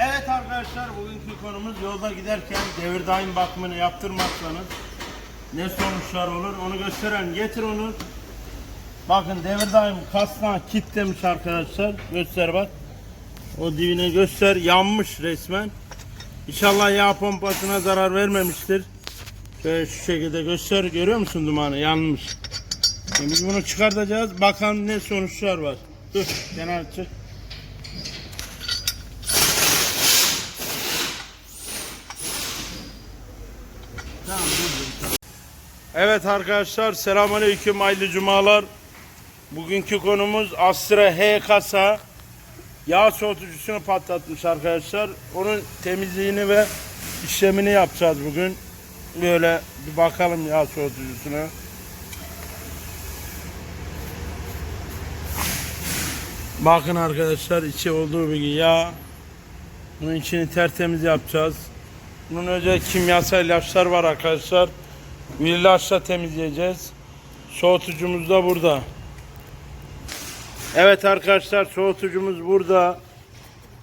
Evet arkadaşlar bugünkü konumuz yolda giderken devir daim bakımını yaptırmazsanız ne sonuçlar olur onu gösteren getir onu. Bakın devir daim kasna kitlemiş arkadaşlar. Göster bak. O dibine göster. Yanmış resmen. İnşallah yağ pompasına zarar vermemiştir. Şöyle şu şekilde göster. Görüyor musun dumanı? Yanmış. Şimdi biz bunu çıkartacağız. Bakalım ne sonuçlar var. Dur. Kenar çık. Tamam, dur, dur. Evet arkadaşlar selamünaleyküm hayırlı cumalar. Bugünkü konumuz Astra H kasa yağ soğutucusunu patlatmış arkadaşlar. Onun temizliğini ve işlemini yapacağız bugün. Böyle bir bakalım yağ soğutucusuna. Bakın arkadaşlar içi olduğu gibi yağ. Bunun içini tertemiz yapacağız. Bunun özel kimyasal ilaçlar var arkadaşlar. Bu ilaçla temizleyeceğiz. Soğutucumuz da burada. Evet arkadaşlar soğutucumuz burada.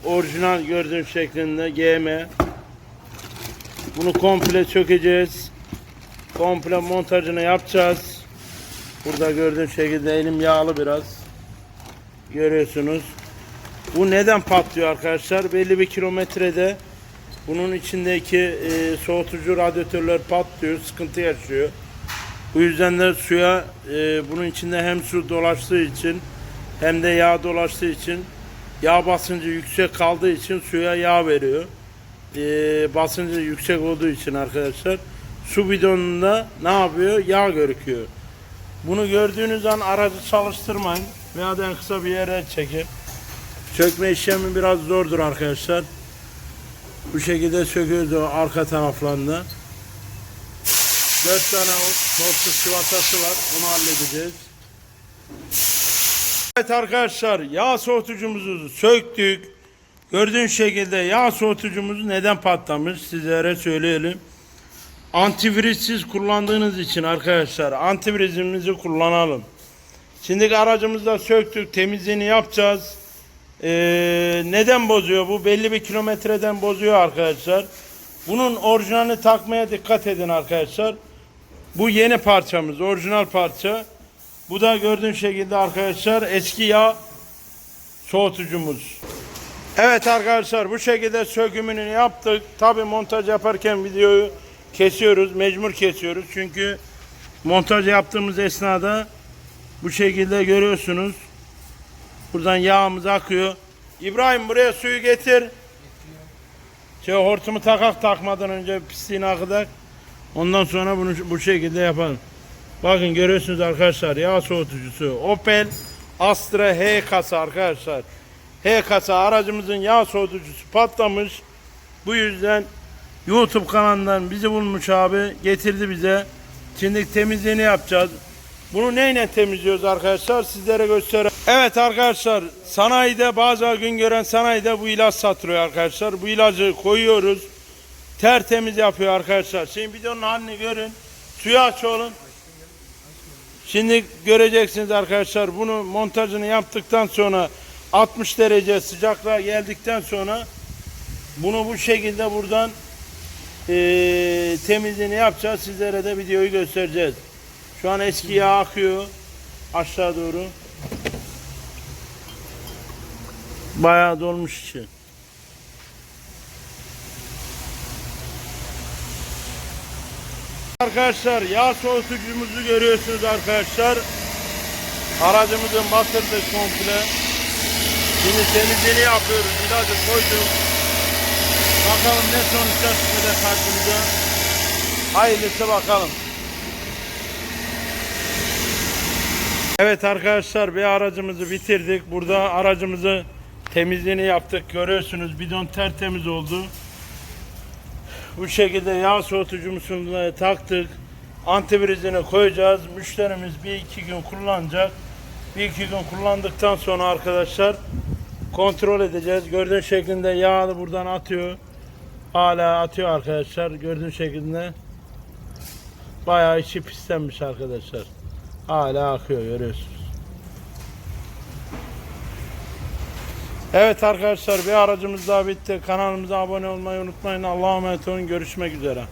Orijinal gördüğüm şeklinde GM. Bunu komple sökeceğiz. Komple montajını yapacağız. Burada gördüğüm şekilde elim yağlı biraz. Görüyorsunuz. Bu neden patlıyor arkadaşlar? Belli bir kilometrede bunun içindeki e, soğutucu radyatörler patlıyor, sıkıntı yaşıyor. Bu yüzden de suya e, bunun içinde hem su dolaştığı için hem de yağ dolaştığı için yağ basıncı yüksek kaldığı için suya yağ veriyor. E, basıncı yüksek olduğu için arkadaşlar su bidonunda ne yapıyor? Yağ görüküyor. Bunu gördüğünüz an aracı çalıştırmayın veya en kısa bir yere çekin. Sökme işlemi biraz zordur arkadaşlar. Bu şekilde söküyoruz arka taraflarında. Dört tane tortu sıvatası var. Onu halledeceğiz. Evet arkadaşlar yağ soğutucumuzu söktük. Gördüğün şekilde yağ soğutucumuz neden patlamış sizlere söyleyelim. Antivirüssiz kullandığınız için arkadaşlar antivirüsümüzü kullanalım. Şimdi aracımızda söktük temizliğini yapacağız. Ee, neden bozuyor bu? Belli bir kilometreden bozuyor arkadaşlar. Bunun orijinalini takmaya dikkat edin arkadaşlar. Bu yeni parçamız, orijinal parça. Bu da gördüğün şekilde arkadaşlar eski yağ soğutucumuz. Evet arkadaşlar bu şekilde sökümünü yaptık. Tabi montaj yaparken videoyu kesiyoruz. Mecbur kesiyoruz. Çünkü montaj yaptığımız esnada bu şekilde görüyorsunuz. Buradan yağımız akıyor. İbrahim buraya suyu getir. Şey hortumu takak takmadan önce pisliğini akıdak. Ondan sonra bunu bu şekilde yapalım. Bakın görüyorsunuz arkadaşlar yağ soğutucusu Opel Astra H kasa arkadaşlar. H kasa aracımızın yağ soğutucusu patlamış. Bu yüzden YouTube kanalından bizi bulmuş abi getirdi bize. Şimdi temizliğini yapacağız. Bunu neyle temizliyoruz arkadaşlar sizlere göstereyim. Evet arkadaşlar sanayide bazı gün gören sanayide bu ilaç satılıyor arkadaşlar. Bu ilacı koyuyoruz. Tertemiz yapıyor arkadaşlar. Şimdi videonun halini görün. Suyu aç oğlum. Şimdi göreceksiniz arkadaşlar bunu montajını yaptıktan sonra 60 derece sıcaklığa geldikten sonra bunu bu şekilde buradan eee temizliğini yapacağız. Sizlere de videoyu göstereceğiz. Şu an eski yağ akıyor aşağı doğru. Bayağı dolmuş içi. Arkadaşlar yağ soğutucumuzu görüyorsunuz arkadaşlar. Aracımızın batırdık komple. Şimdi temizliğini yapıyoruz. İlacı koyduk. Bakalım ne sonuçlar çıkacak karşımıza. Hayırlısı bakalım. Evet arkadaşlar bir aracımızı bitirdik. Burada aracımızı temizliğini yaptık. Görüyorsunuz bidon tertemiz oldu. Bu şekilde yağ soğutucumuzu da taktık. Antivirüsünü koyacağız. Müşterimiz bir iki gün kullanacak. Bir iki gün kullandıktan sonra arkadaşlar kontrol edeceğiz. Gördüğün şekilde yağı buradan atıyor. Hala atıyor arkadaşlar. Gördüğün şekilde bayağı içi pislenmiş arkadaşlar. Hala akıyor görüyorsunuz. Evet arkadaşlar bir aracımız daha bitti. Kanalımıza abone olmayı unutmayın. Allah'a emanet olun. Görüşmek üzere.